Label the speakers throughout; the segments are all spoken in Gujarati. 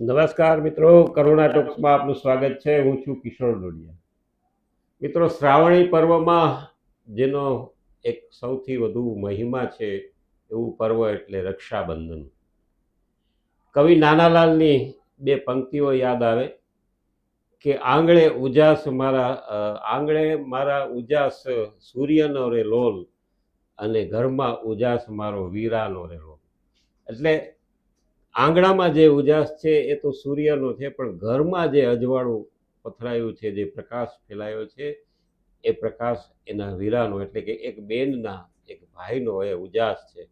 Speaker 1: નમસ્કાર મિત્રો, કરુણા ટોક્સમાં આપનું સ્વાગત છે. હું છું કિશોર ડોડિયા. મિત્રો, શ્રાવણી પર્વમાં જેનો એક સૌથી વધુ મહિમા છે એવું પર્વ એટલે રક્ષાબંધન. કવિ નાનાલાલની બે પંક્તિઓ યાદ આવે કે આંગળે ઉજાસ મારા આંગળે મારા ઉજાસ સૂર્યનો રે લોલ અને ઘરમાં ઉજાસ મારો વીરાનો રે લોલ. એટલે આંગણામાં જે ઉજાસ છે એ તો સૂર્યનો છે, પણ ઘરમાં જે અજવાળું પથરાયું છે, જે પ્રકાશ ફેલાયો છે, એ પ્રકાશ એના વીરાનો, એટલે કે એક બેનના, એક ભાઈનો એ ઉજાસ છે.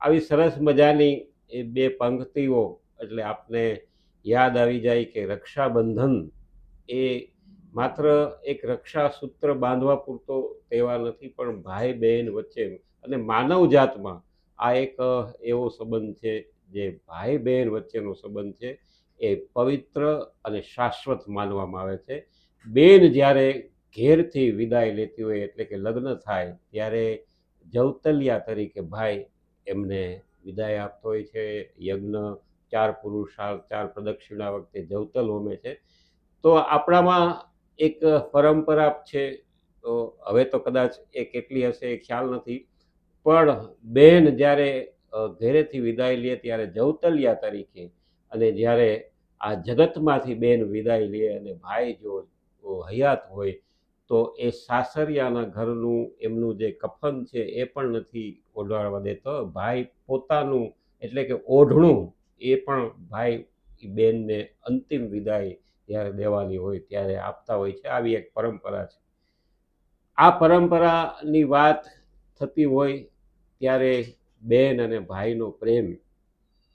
Speaker 1: આવી સરસ મજાની એ બે પંક્તિઓ, એટલે આપને યાદ આવી જાય કે રક્ષાબંધન એ માત્ર એક રક્ષા સૂત્ર બાંધવા પૂરતો તહેવાર નથી, પણ ભાઈ બહેન વચ્ચે અને માનવ જાતમાં આ એક એવો સંબંધ છે જે ભાઈ બહેન વચ્ચેનો સંબંધ છે, એ પવિત્ર અને શાશ્વત માનવામાં આવે છે. બેન જ્યારે ઘેરથી વિદાય લેતી હોય, એટલે કે લગ્ન થાય, ત્યારે જવતલિયા તરીકે ભાઈ એમને વિદાય આપતો હોય છે. યજ્ઞ, ચાર પુરુષાર્થ ચાર પ્રદક્ષિણા વખતે જવતલ હોમે છે. તો આપણામાં એક પરંપરા છે. તો હવે તો કદાચ એ કેટલી હશે એ ખ્યાલ નથી. પણ બેન જ્યારે ઘેરેથી વિદાય લે ત્યારે જવતલિયા તરીકે અને જ્યારે આ જગતમાંથી બેન વિદાય લે અને ભાઈ જો હયાત હોય, તો એ સાસરિયાના ઘરનું એમનું જે કફન છે એ પણ નથી ઓઢાડવા દેતો. ભાઈ પોતાનું એટલે કે ઓઢણું એ પણ ભાઈ બેનને અંતિમ વિદાય જ્યારે દેવાની હોય ત્યારે આપતા હોય છે. આવી એક પરંપરા છે. આ પરંપરાની વાત થતી હોય ત્યારે બેન અને ભાઈનો પ્રેમ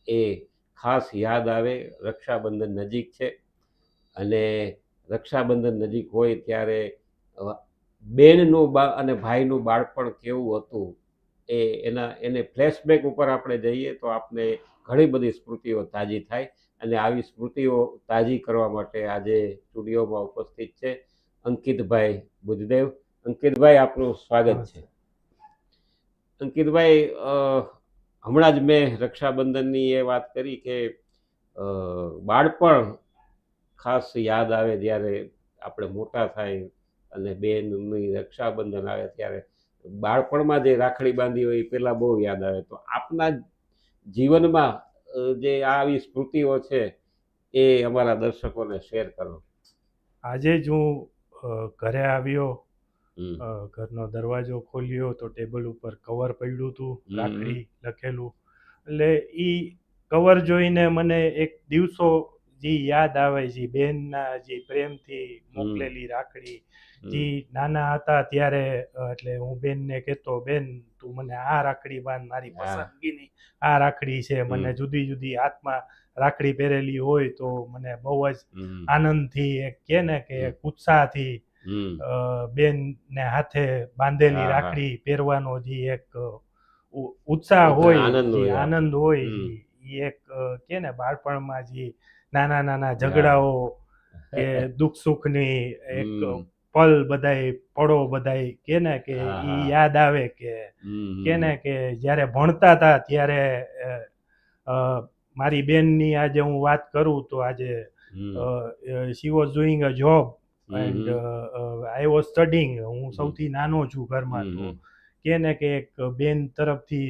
Speaker 1: એ ખાસ યાદ આવે. રક્ષાબંધન નજીક છે અને રક્ષાબંધન નજીક હોય ત્યારે બેનનું અને ભાઈનું બાળપણ કેવું હતું એ એના, એને ફ્લેશબેક ઉપર આપણે જઈએ તો આપણે ઘણી બધી સ્મૃતિઓ તાજી થાય અને આવી સ્મૃતિઓ તાજી કરવા માટે આજે સ્ટુડિયોમાં ઉપસ્થિત છે અંકિતભાઈ બુદ્ધદેવ. અંકિતભાઈ, આપનું સ્વાગત છે. અંકિતભાઈ હમણાં જ મેં રક્ષાબંધનની એ વાત કરી કે બાળપણ ખાસ યાદ આવે જ્યારે આપણે મોટા થાય અને બેનની રક્ષાબંધન આવે ત્યારે બાળપણમાં જે રાખડી બાંધી હોય એ પહેલાં બહુ યાદ આવે. તો આપના જીવનમાં જે આવી સ્મૃતિઓ છે એ અમારા દર્શકોને શેર કરો.
Speaker 2: આજે જ હું ઘરે આવ્યો ઘરનો દરવાજો ખોલ્યો તો ટેબલ ઉપર કવર પડ્યું હતું. રાખડી લખેલું. એટલે એ કવર જોઈને મને એક દિવસો જે યાદ આવે છે બહેનના જે પ્રેમથી મોકલેલી રાખડી. જે નાના હતા ત્યારે એટલે હું બેનને કહેતો બેન તું મને આ રાખડી બાંધ મારી. પસંદગીની આ રાખડી છે. મને જુદી જુદી હાથમાં રાખડી પહેરેલી હોય તો મને બહુ જ. આનંદથી એક કે ને કે ઉત્સાહથી બેનને હાથે બાંધેલી. રાખડી પહેરવાનો જે એક ઉત્સાહ હોય
Speaker 1: આનંદ હોય.
Speaker 2: એ એક કે ને બાળપણમાં જે નાના નાના ઝઘડાઓ કે દુઃખ સુખની એક પલ બધાય પડો બધાય કે ને કે ઈ યાદ આવે કે કે ને કે જ્યારે ભણતા હતા ત્યારે મારી બેન બેનની આજે હું વાત કરું તો આજે. She was doing a job. And I was studying હું સૌથી નાનો છું ઘરમાં. તો કે ને કે એક બેન તરફથી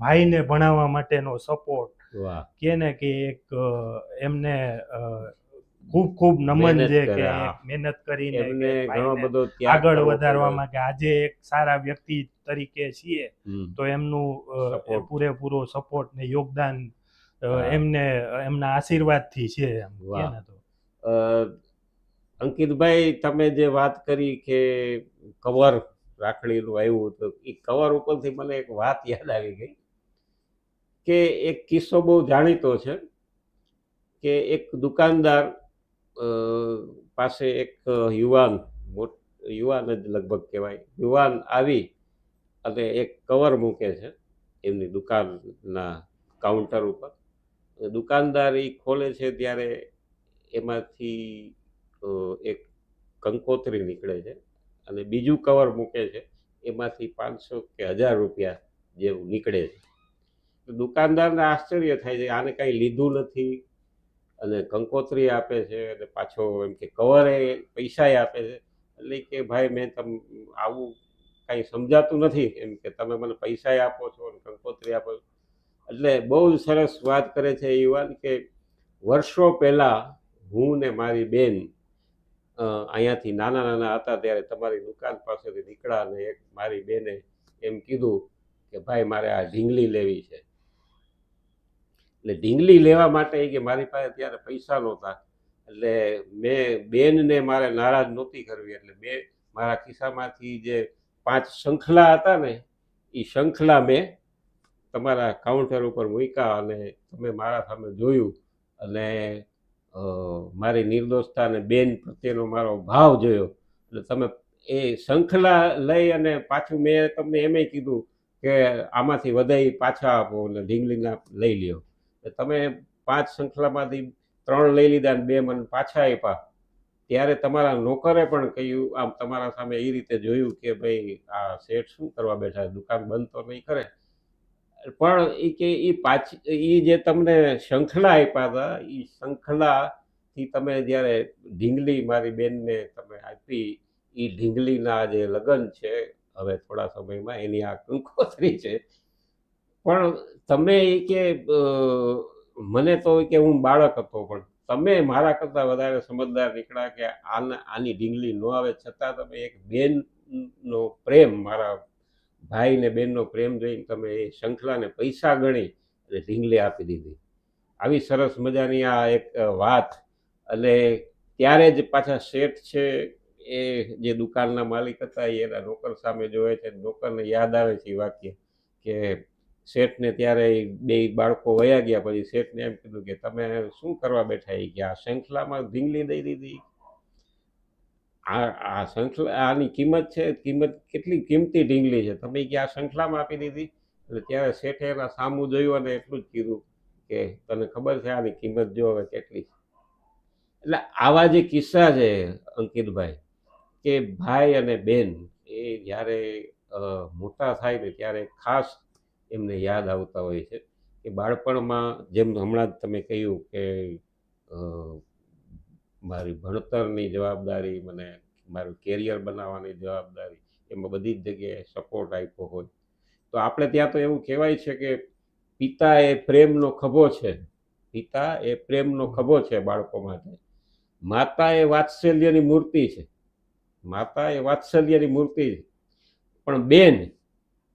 Speaker 2: ભાઈને ભણાવવા માટેનો સપોર્ટ કે ને કે એક એમને ખૂબ ખૂબ નમન છે કે મહેનત કરીને આગળ વધારવામાં કે આજે એક સારા વ્યક્તિ તરીકે છીએ તો એમનું પૂરેપૂરો સપોર્ટ ને યોગદાન એમને એમના આશીર્વાદથી છે એમ કે તો.
Speaker 1: અંકિતભાઈ, તમે જે વાત કરી કે કવર રાખડીનું આવ્યું તો એ કવર ઉપરથી મને એક વાત યાદ આવી ગઈ કે એક કિસ્સો બહુ જાણીતો છે કે એક દુકાનદાર પાસે એક યુવાન યુવાન જ લગભગ કહેવાય, યુવાન આવી અને એક કવર મૂકે છે એમની દુકાનના કાઉન્ટર ઉપર. દુકાનદાર એ ખોલે છે ત્યારે એમાંથી એક કંકોત્રી નીકળે છે અને બીજું કવર મૂકે છે, એમાંથી પાંચસો કે હજાર રૂપિયા જેવું નીકળે છે. દુકાનદારને આશ્ચર્ય થાય છે આને કાંઈ લીધું નથી અને કંકોત્રી આપે છે અને પાછો એમ કે કવરે પૈસાય આપે છે. એટલે કે ભાઈ મેં તમ, આવું કાંઈ સમજાતું નથી, એમ કે તમે મને પૈસાય આપો છો અને કંકોત્રી આપો છો. એટલે બહુ સરસ વાત કરે છે યુવાન કે વર્ષો પહેલાં હું ને મારી બેન અહીંયાથી નાના નાના હતા ત્યારે તમારી દુકાન પાસેથી નીકળ્યા અને એક મારી બેને એમ કીધું કે, ભાઈ, મારે આ ઢીંગલી લેવી છે. એટલે ઢીંગલી લેવા માટે કે, મારી પાસે ત્યારે પૈસા નહોતા. એટલે મેં બેનને મારે નારાજ નહોતી કરવી, એટલે બે મારા ખિસ્સામાંથી જે પાંચ શંખલા હતા ને, એ શંખલા મેં તમારા કાઉન્ટર ઉપર મૂક્યા અને તમે મારા સામે જોયું અને મારી નિર્દોષતા અને બેન પ્રત્યેનો મારો ભાવ જોયો. એટલે તમે એ શંખલા લઈ અને પાછું મેં તમને એમેય કીધું કે આમાંથી વધારે પાછા આપો અને ઢીંગલીના લઈ લ્યો. એટલે તમે પાંચ શંખલામાંથી ત્રણ લઈ લીધા અને બે મને પાછા આપ્યા. ત્યારે તમારા નોકરે પણ કહ્યું, આમ તમારા સામે એ રીતે જોયું કે ભાઈ આ શેઠ શું કરવા બેઠા દુકાન બંધ તો નહીં કરે. પણ એ કે એ પાછી એ જે તમને શંખલા આપ્યા હતા એ શંખલાથી તમે જ્યારે ઢીંગલી મારી બેનને તમે આપી એ ઢીંગલીના જે લગ્ન છે, હવે થોડા સમયમાં એની આ કંકોત્રી છે. પણ તમે એ કે મને તો કે હું બાળક હતો, પણ તમે મારા કરતાં વધારે સમજદાર નીકળ્યા કે આના, આની ઢીંગલી ન આવે. છતાં તમે એક બેનનો પ્રેમ મારા ભાઈ ને બહેનનો પ્રેમ જોઈને તમે એ શંખલાને પૈસા ગણી અને ઢીંગલી આપી દીધી. આવી સરસ મજાની આ એક વાત. અને ત્યારે જ પાછા શેઠ છે એ જે દુકાનના માલિક હતા, એ એના નોકર સામે જોવે છે નોકરને યાદ આવે છે એ વાક્ય કે શેઠને ત્યારે બે બાળકો વયા ગયા. પછી શેઠને એમ કીધું કે તમે શું કરવા બેઠા? એ કે આ શંખલામાં ઢીંગલી દઈ દીધી. આ આ શંખલા આની કિંમત છે, કિંમત કેટલી કિંમતી ઢીંગલી છે? તમે કે આ શંખલામાં આપી દીધી? એટલે ત્યારે શેઠે એના સામું જોયું અને એટલું જ કીધું કે તને ખબર છે આની કિંમત જો હવે કેટલી છે. એટલે આવા જે કિસ્સા છે, અંકિતભાઈ, કે ભાઈ અને બેન એ જ્યારે મોટા થાય ને ત્યારે ખાસ એમને યાદ આવતા હોય છે કે બાળપણમાં જેમ હમણાં જ તમે કહ્યું કે મારી ભણતરની જવાબદારી મને મારું કેરિયર બનાવવાની જવાબદારી એમાં બધી જ જગ્યાએ સપોર્ટ આપ્યો હોય. તો આપણે ત્યાં તો એવું કહેવાય છે કે પિતા એ પ્રેમનો ખભો છે. પિતા એ પ્રેમનો ખભો છે બાળકો માટે. માતા એ વાત્સલ્યની મૂર્તિ છે. માતા એ વાત્સલ્યની મૂર્તિ છે. પણ બેન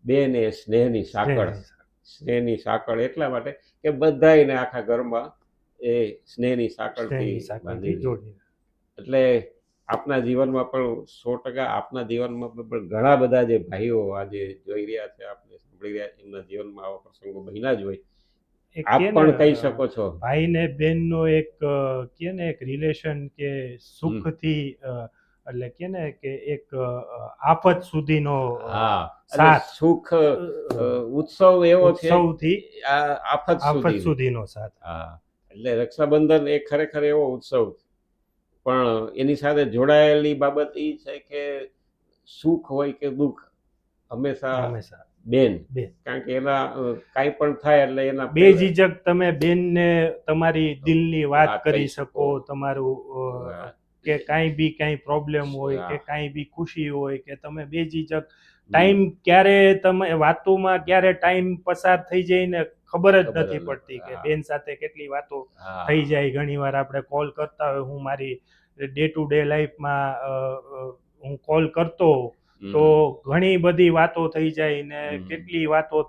Speaker 1: બેન એ સ્નેહની સાંકળ. સ્નેહની સાંકળ એટલા માટે કે બધાયને આખા ઘરમાં એ સ્નેહની સાંકળથી એટલે આપના જીવનમાં પણ સો ટકા આપના જીવનમાં પણ ઘણા બધા જે ભાઈઓ આજે જોઈ રહ્યા છે આપણે સાંભળી રહ્યા એમના જીવનમાં આવા પ્રસંગો બન્યા જ હોય. આપ પણ કહી શકો છો?
Speaker 2: ભાઈ ને બેન નો એક કે ને એક રિલેશન કે સુખથી થી એટલે કે ને કે એક આફત સુધીનો
Speaker 1: હા
Speaker 2: સાથ.
Speaker 1: સુખ ઉત્સવ એવો છે સૌથી આફત
Speaker 2: સુધીનો સાથ.
Speaker 1: હા. એટલે રક્ષાબંધન એ ખરેખર એવો ઉત્સવ છે. પણ એની સાથે જોડાયેલી બાબત એ છે કે સુખ હોય કે દુઃખ હંમેશા
Speaker 2: હંમેશા
Speaker 1: બેન. કારણ કે એના કાંઈ પણ થાય એટલે એના
Speaker 2: બે ઝીઝક તમે બેનને તમારી દિલની વાત કરી શકો. તમારું કે કાંઈ બી કાંઈ પ્રોબ્લેમ હોય કે કાંઈ બી ખુશી હોય કે તમે બે ઝીઝક ટાઈમ ક્યારે તમે વાતોમાં ક્યારે ટાઈમ પસાર થઈ જાય ને ખબર જ નથી. પડતી કે બેન સાથે કેટલી વાતો થઈ જાય. ઘણીવાર આપણે કોલ કરતા હોય હું મારી ડે ટુ ડે લાઈફમાં હું કોલ કરતો તો ઘણી બધી વાતો થઈ જાય ને કેટલી વાતો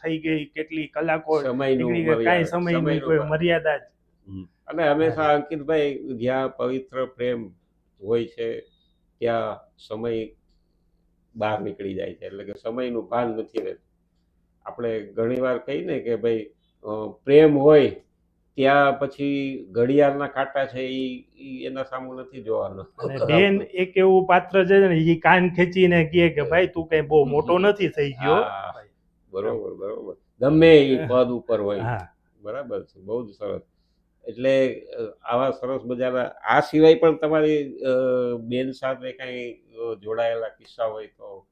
Speaker 2: થઈ ગઈ કેટલી કલાકો નીકળી ગઈ કાંઈ સમયની કોઈ
Speaker 1: મર્યાદા.
Speaker 2: મર્યાદા જ.
Speaker 1: અને હંમેશા અંકિતભાઈ જ્યાં પવિત્ર પ્રેમ હોય છે ત્યાં સમય બહાર નીકળી જાય છે. એટલે કે સમયનું ભાન નથી રહેતું. આપણે ઘણીવાર કહીને કે ભાઈ પ્રેમ હોય ત્યાં પછી ઘડિયાળના કાંટા છે એ એના સામે નથી જોવાનો.
Speaker 2: બેન એક એવું પાત્ર છે ને એ કાન ખેંચીને કહે કે ભાઈ તું કઈ બહુ મોટો નથી થઈ ગયો.
Speaker 1: બરોબર બરોબર. ગમે એ પદ ઉપર હોય.
Speaker 2: હા.
Speaker 1: બરાબર છે બહુ જ સરસ. એટલે આવા સરસ મજાના આ સિવાય પણ તમારી બેન સાથે કઈ જોડાયેલા કિસ્સા હોય તો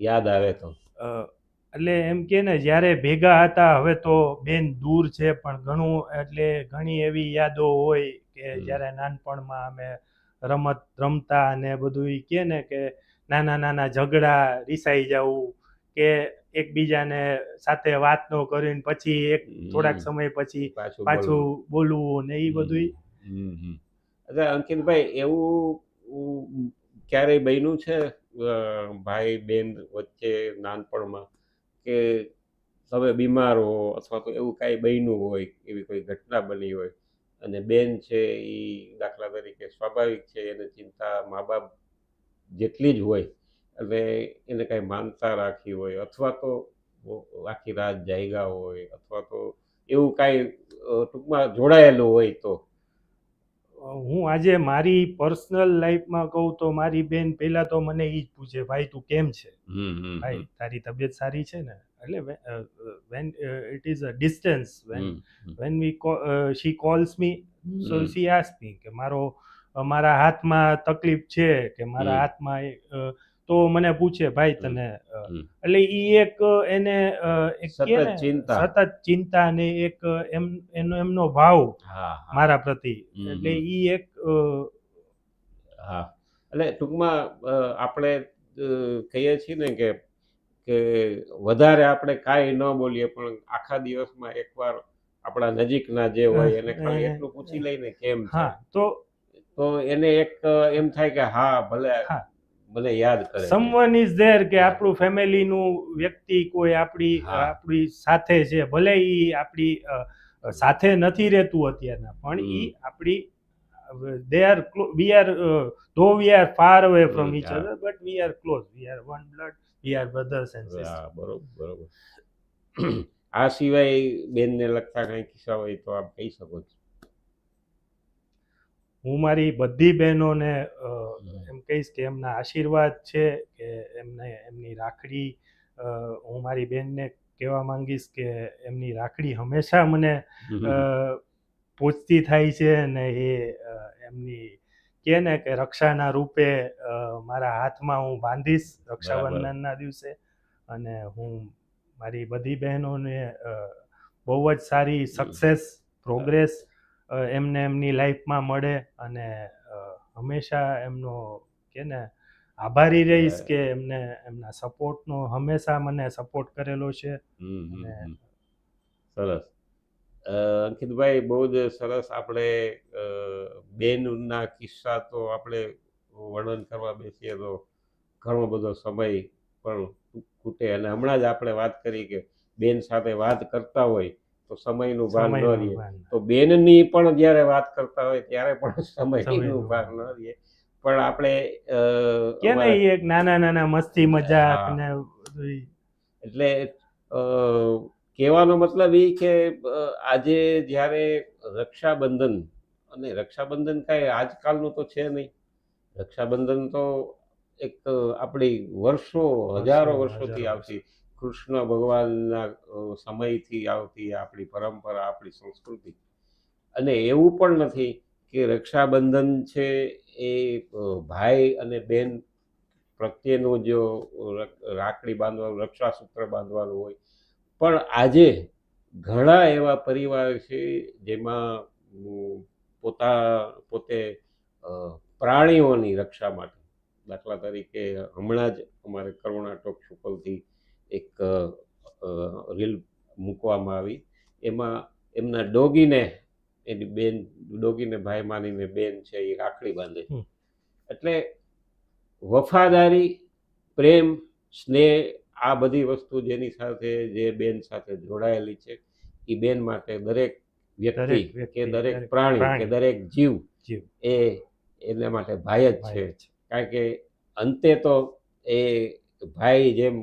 Speaker 1: યાદ આવે તો.
Speaker 2: એટલે એમ કે ને જ્યારે ભેગા હતા હવે તો બેન દૂર છે પણ ઘણું એટલે ઘણી એવી યાદો હોય કે જ્યારે નાનપણમાં અમે રમત રમતા અને બધું કે ને કે નાના નાના ઝઘડા રિસાઈ જવું કે એકબીજાને સાથે વાત ન કરીને પછી એક થોડાક સમય પછી
Speaker 1: પાછું
Speaker 2: બોલવું. ને એ બધું
Speaker 1: હમ, હમ. અચ્છા અંકિતભાઈ એવું ક્યારેય બન્યું છે ભાઈ બેન વચ્ચે નાનપણમાં? કે તમે બીમાર હો અથવા તો એવું કાંઈ બન્યું હોય, એવી કોઈ ઘટના બની હોય, અને બેન છે એ દાખલા તરીકે સ્વાભાવિક છે, એને ચિંતા મા બાપ જેટલી જ હોય, એટલે એને કાંઈ માનતા રાખી હોય, અથવા તો આખી રાત જાગ્યા હોય, અથવા તો એવું કાંઈ ટૂંકમાં જોડાયેલું હોય તો
Speaker 2: હું આજે મારી પર્સનલ લાઈફમાં કહું તો મારી બેન પહેલા તો મને એ જ પૂછે ભાઈ તું કેમ છે? ભાઈ તારી તબિયત સારી છે ને? એટલે when it is a distance when when we she calls me so. She ask me કે મારો મારા હાથમાં તકલીફ છે કે મારા હાથમાં તો મને પૂછે ભાઈ તને એટલે ઈ એક એને
Speaker 1: સતત ચિંતા.
Speaker 2: સતત ચિંતા ને એક એમ એનો એમનો ભાવ
Speaker 1: હા હા.
Speaker 2: મારા પ્રતિ. એટલે. ઈ એક
Speaker 1: હા. એટલે ટૂંકમાં આપણે કહીએ છીએ ને કે કે વધારે આપણે કાંઈ ન બોલીએ પણ આખા દિવસમાં એકવાર આપણા નજીકના જે હોય એને ખાલી એટલું પૂછી લઈને કેમ છે
Speaker 2: હા તો
Speaker 1: તો એને એક એમ થાય કે હા ભલે મને યાદ કરે.
Speaker 2: સમવન ઇઝ ધેર કે આપણું ફેમિલીનું વ્યક્તિ કોઈ આપણી આપણી સાથે છે. ભલે એ આપણી સાથે નથી રહેતું અત્યારના પણ
Speaker 1: એ
Speaker 2: આપણી દે are we are though we are far away from each other but we are close we are one blood we are brothers and
Speaker 1: હા બરોબર બરોબર. આ સિવાય બેનને લગતા કંઈ કિસ્સા હોય તો આપ કહી શકો છો?
Speaker 2: હું મારી બધી બહેનોને એમ કહીશ કે એમના આશીર્વાદ છે કે એમને એમની રાખડી હું મારી બહેનને કહેવા માંગીશ કે એમની રાખડી હંમેશા મને પહોંચતી થાય છે અને એ એમની કહે ને કે રક્ષાના રૂપે મારા હાથમાં હું બાંધીશ રક્ષાબંધનના દિવસે. અને હું મારી બધી બહેનોને બહુ જ સારી સક્સેસ પ્રોગ્રેસ એમને એમની લાઈફમાં મળે અને હંમેશા એમનો કે ને આભારી રહીશ કે એમને એમના સપોર્ટનો હંમેશા મને સપોર્ટ કરેલો છે.
Speaker 1: સરસ. અંકિતભાઈ બહુ જ સરસ આપણે બેનના કિસ્સા તો આપણે વર્ણન કરવા બેસીએ તો ઘણો બધો સમય પણ ખૂટે. અને હમણાં જ આપણે વાત કરી કે બેન સાથે વાત કરતા હોય તો સમયનું ભાન ન
Speaker 2: રહીએ
Speaker 1: તો બેનની પણ જ્યારે વાત કરતા હોય ત્યારે પણ સમયનું ભાન ન રહીએ પણ આપણે
Speaker 2: કે નહીં એક નાના નાના મસ્તી મજાક. ને
Speaker 1: એટલે કહેવાનો મતલબ એ કે આજે જ્યારે રક્ષાબંધન અને રક્ષાબંધન કાંઈ આજકાલનું તો છે નહીં. રક્ષાબંધન તો એક આપણી વર્ષો હજારો વર્ષોથી આવતી કૃષ્ણ ભગવાનના સમયથી આવતી આપણી પરંપરા, આપણી સંસ્કૃતિ. અને એવું પણ નથી કે રક્ષાબંધન છે એ ભાઈ અને બેન પ્રત્યેનું જો રાખડી બાંધવાનું, રક્ષાસૂત્ર બાંધવાનું હોય. પણ આજે ઘણા એવા પરિવાર છે જેમાં પોતા, પોતે પ્રાણીઓની રક્ષા માટે. દાખલા તરીકે હમણાં જ અમારે કરુણા ટોક શુકલથી એક રીલ મૂકવામાં આવી. એમાં એમના ડોગીને એની બેન ડોગીને ભાઈ માનીને બેન છે એ રાખડી બાંધે. એટલે વફાદારી પ્રેમ સ્નેહ આ બધી વસ્તુ જેની સાથે જે બેન સાથે જોડાયેલી છે એ બેન માટે દરેક વ્યક્તિ કે દરેક પ્રાણી કે દરેક જીવ. એ એના માટે ભાઈ જ છે. કારણ કે અંતે તો એ ભાઈ જેમ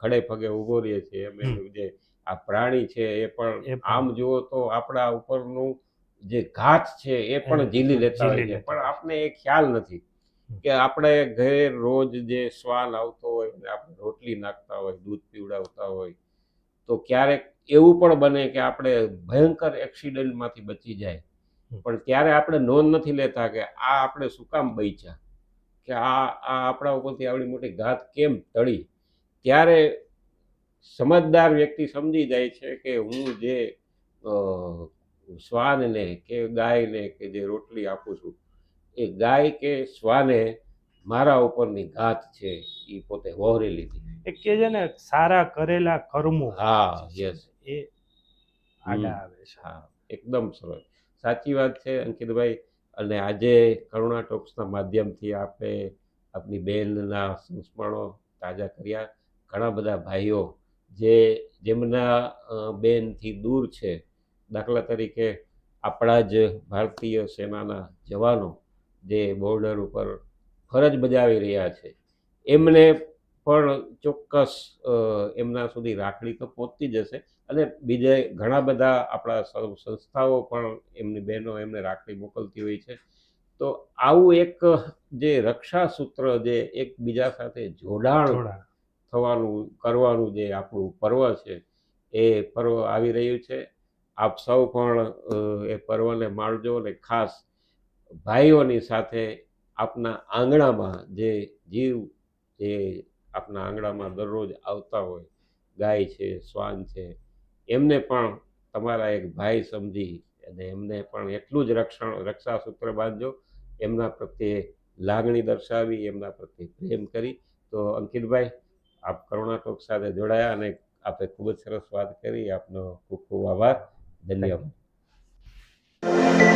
Speaker 1: ખડે પગે ઊભો રહીએ છીએ એમ
Speaker 2: હમ.
Speaker 1: જે આ પ્રાણી છે એ પણ આમ જુઓ તો આપણા ઉપરનું જે ઘાત છે એ પણ ઝીલી લેતા હોય છે. પણ આપણે એ ખ્યાલ નથી કે આપણે ઘરે રોજ જે શ્વાન આવતો હોય આપણે રોટલી નાખતા હોય દૂધ પીવડાવતા હોય તો ક્યારેક એવું પણ બને કે આપણે ભયંકર એક્સિડન્ટમાંથી બચી જાય. પણ ત્યારે આપણે નોંધ નથી લેતા કે આ આપણે શું કામ બચ્યા? કે આ આ આપણા ઉપરથી આવડી મોટી ઘાત કેમ ટળી? ત્યારે સમજદાર વ્યક્તિ સમજી જાય છે કે હું જે શ્વાનને કે ગાયને કે જે રોટલી આપું છું એ ગાય કે શ્વાને મારા ઉપરની ઘાત છે એ પોતે વહોરી લીધી.
Speaker 2: એક કે છે ને સારા કરેલા કર્મો.
Speaker 1: હા યસ.
Speaker 2: એ આડા આવે છે.
Speaker 1: હા એકદમ સરસ. સાચી વાત છે અંકિતભાઈ. અને આજે કરુણા ટોક્સના માધ્યમથી આપણે આપની બેનના સંસ્મરણો તાજા કર્યા. ઘણા બધા ભાઈઓ જે જેમના બેનથી દૂર છે, દાખલા તરીકે આપણા જ ભારતીય સેનાના જવાનો જે બોર્ડર ઉપર ફરજ બજાવી રહ્યા છે, એમને પણ ચોક્કસ એમના સુધી રાખડી તો પહોંચતી જ હશે અને બીજે ઘણા બધા આપણા સંસ્થાઓ પણ એમની બહેનો એમને રાખડી મોકલતી હોય છે. તો આવું એક જે રક્ષા સૂત્ર જે એકબીજા સાથે જોડાણ. થવાનું, કરવાનું જે આપણું પર્વ છે, એ પર્વ આવી રહ્યું છે. આપ સૌ પણ એ પર્વને માણજો અને ખાસ ભાઈઓની સાથે આપના આંગણામાં જે જીવ, જે આપના આંગણામાં દરરોજ આવતા હોય, ગાય છે, શ્વાન છે, એમને પણ તમારા એક ભાઈ સમજી અને એમને પણ એટલું જ રક્ષણ રક્ષા સૂત્ર બાંધજો. એમના પ્રત્યે લાગણી દર્શાવી, એમના પ્રત્યે પ્રેમ કરી. તો અંકિતભાઈ આપ કરુણા ટોક સાથે જોડાયા અને આપે ખૂબ જ સરસ વાત કરી. આપનો ખૂબ ખૂબ આભાર. ધન્યવાદ.